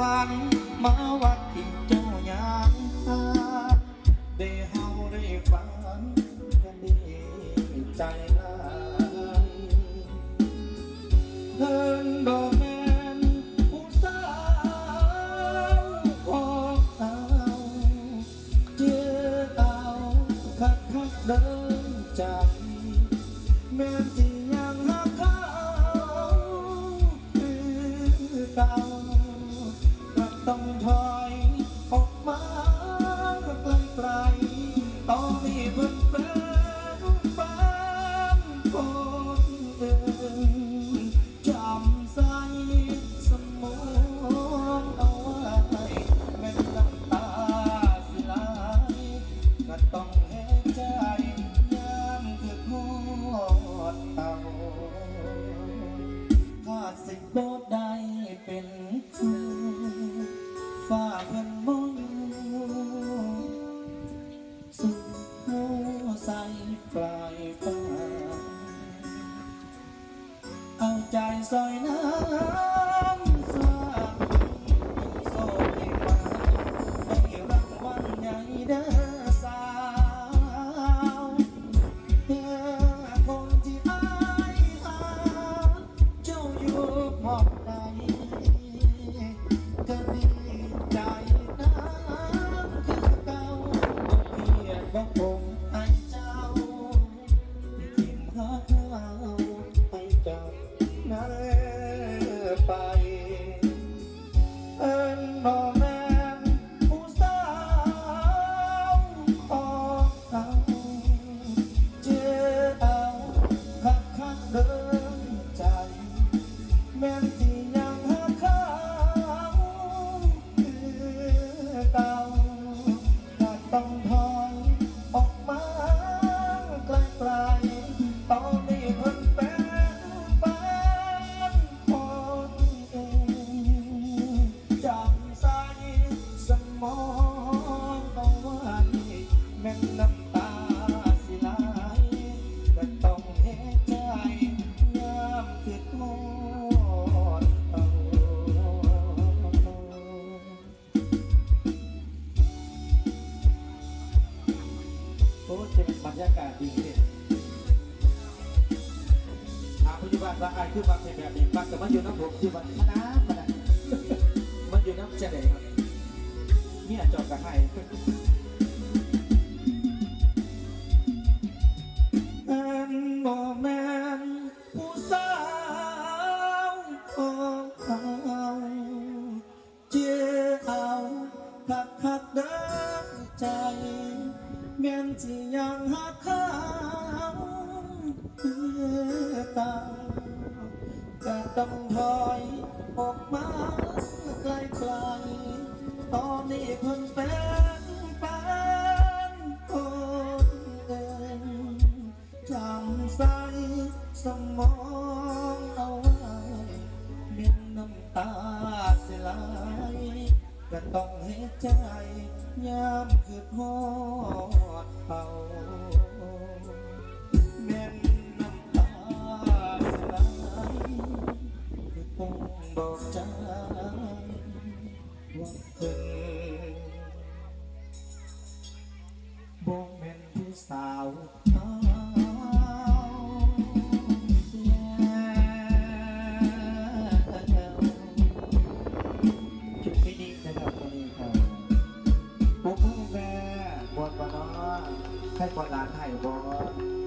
วรรค์มาวัน ต้องเห็นใจยามคือทอดเตาถ้าสิบโบได้เป็นคือฝ้าเพิ่นมองสุดหัวใส่ปลายฟ้าเอาใจซอยน้ำ โอ้จะเป็นบรรยากาศดีเลยถามปัจจุบันว่าไอ้คือบังเป็นแบบนี้บังแต่มันอยู่น้ำผมที่บันมานานมานะมันอยู่น้ำเจเดครับเนี่ยจอดกับให้ แม่นที่ยังหักเขาคือเก่าก็ต้องถอยออกมาไกลๆตอนนี้เพิ่นเป็นปานคนเดินจำใส่สมองเอาไว้เม็ดน้ำตาสิไหล ก็ต้องเห็นใจยามคือฮอดเอา ให้บอลหลานไทยบอล